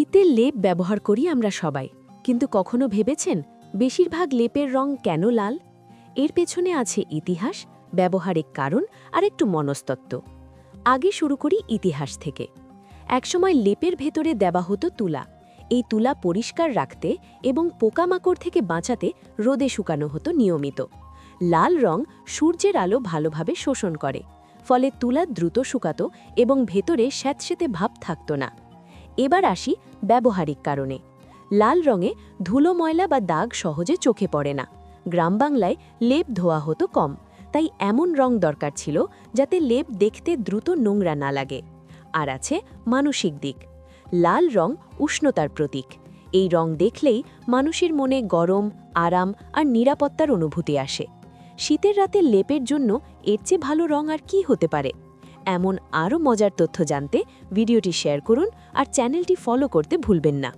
শীতের লেপ ব্যবহার করি আমরা সবাই। কিন্তু কখনো ভেবেছেন বেশিরভাগ লেপের রং কেন লাল? এর পেছনে আছে ইতিহাস, ব্যবহারিক কারণ আর একটু মনস্তত্ত্ব। আগে শুরু করি ইতিহাস থেকে। একসময় লেপের ভেতরে দেওয়া হতো তুলা। এই তুলা পরিষ্কার রাখতে এবং পোকামাকড় থেকে বাঁচাতে রোদে শুকানো হতো নিয়মিত। লাল রং সূর্যের আলো ভালোভাবে শোষণ করে। ফলে তুলা দ্রুত শুকাত এবং ভেতরে স্যাঁতস্যাঁতে ভাব থাকত না। এবার আসি ব্যবহারিক কারণে। লাল রঙে ধুলো ময়লা বা দাগ সহজে চোখে পড়ে না। গ্রাম বাংলায় লেপ ধোয়া হতো কম, তাই এমন রং দরকার ছিল যাতে লেপ দেখতে দ্রুত নোংরা না লাগে। আর আছে মানসিক দিক। লাল রং উষ্ণতার প্রতীক। এই রং দেখলেই মানুষের মনে গরম, আরাম আর নিরাপত্তার অনুভূতি আসে। শীতের রাতে লেপের জন্য এর চেয়ে ভালো রং আর কি হতে পারে? এমন আরও মজার তথ্য জানতে ভিডিওটি শেয়ার করুন আর চ্যানেলটি ফলো করতে ভুলবেন না।